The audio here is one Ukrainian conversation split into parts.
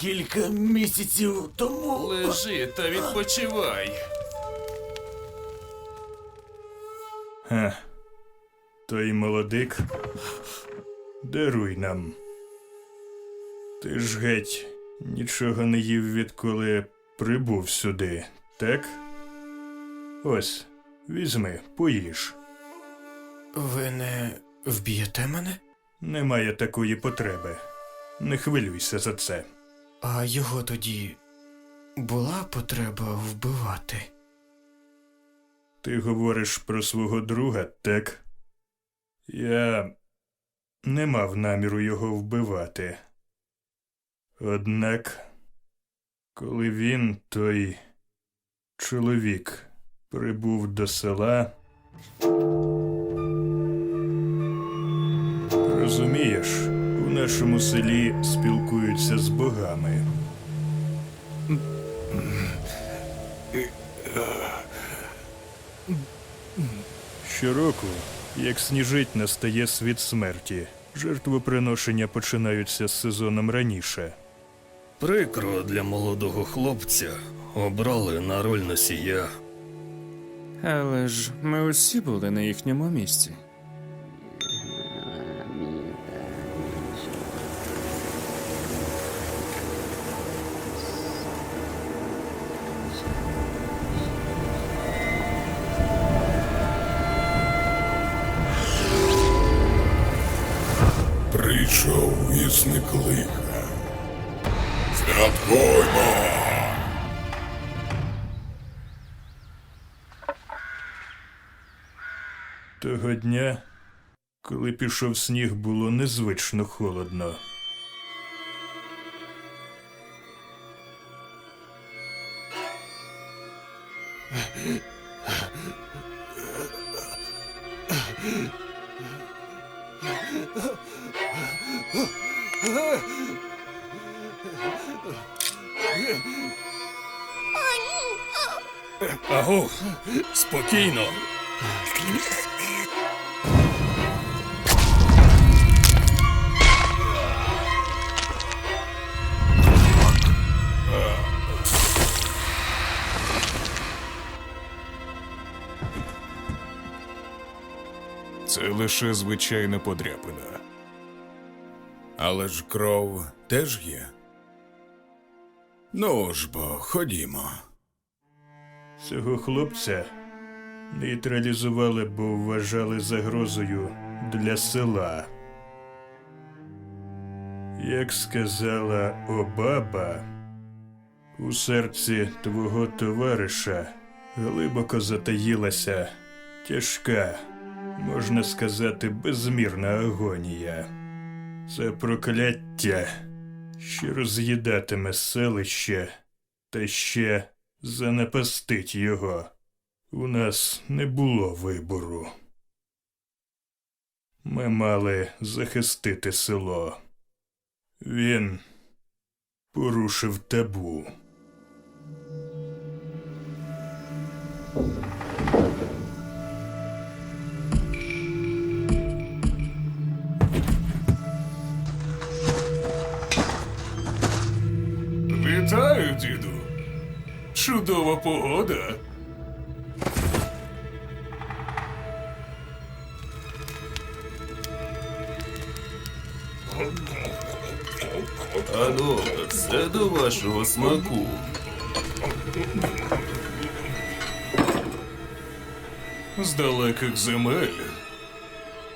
кілька місяців тому. Лежи та відпочивай. Ха. Той молодик. Даруй нам. Ти ж геть нічого не їв, відколи прибув сюди, так? Ось, візьми, поїж. Ви не вб'єте мене? Немає такої потреби. Не хвилюйся за це. А його тоді була потреба вбивати. Ти говориш про свого друга, так? Я не мав наміру його вбивати. Однак, коли він, той чоловік, прибув до села. Розумієш, у нашому селі спілкуються з богами. Щороку, як сніжить, настає світ смерті. Жертвоприношення починаються з сезоном раніше. Прикро для молодого хлопця обрали на роль носія. Але ж ми усі були на їхньому місці. Прийшов вісник лиха. Святкуймо! Того дня, коли пішов сніг, було незвично холодно. Аго, спокійно. Це лише звичайна подряпина. Але ж кров теж є. Ну ж бо, ходімо. Цього хлопця нейтралізували, бо вважали загрозою для села. Як сказала Обаба, у серці твого товариша глибоко затаїлася тяжка, можна сказати, безмірна агонія. Це прокляття, що роз'їдатиме селище та ще занепастить його. У нас не було вибору. Ми мали захистити село. Він порушив табу. Вітаю, діду. Чудова погода. Ану, все до вашого смаку. З далеких земель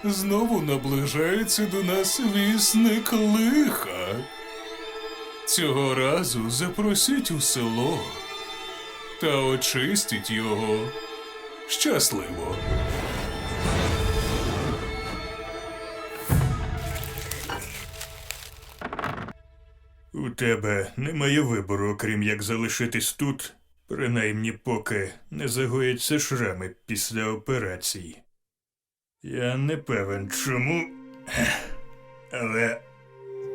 знову наближається до нас вісник лиха. Цього разу запросіть у село та очистіть його щасливо. У тебе немає вибору, окрім як залишитись тут, принаймні поки не загояться шрами після операцій. Я не певен чому, але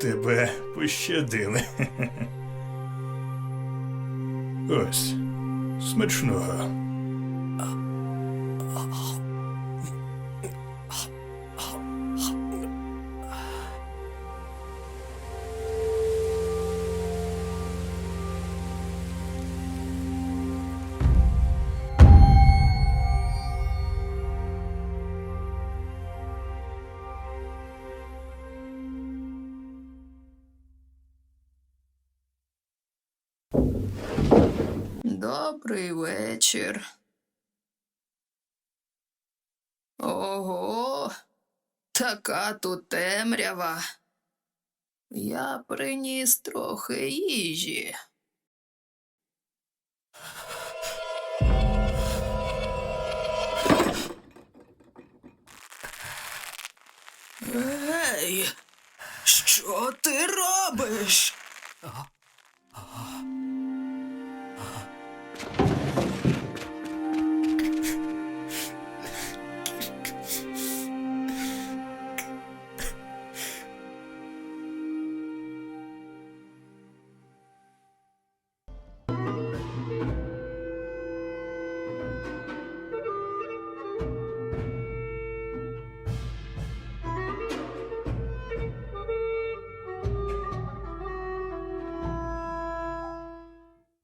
тебе пощадили. Ось, mit Schnur. Добрий вечір. Ого, така тут темрява. Я приніс трохи їжі. Гей, що ти робиш?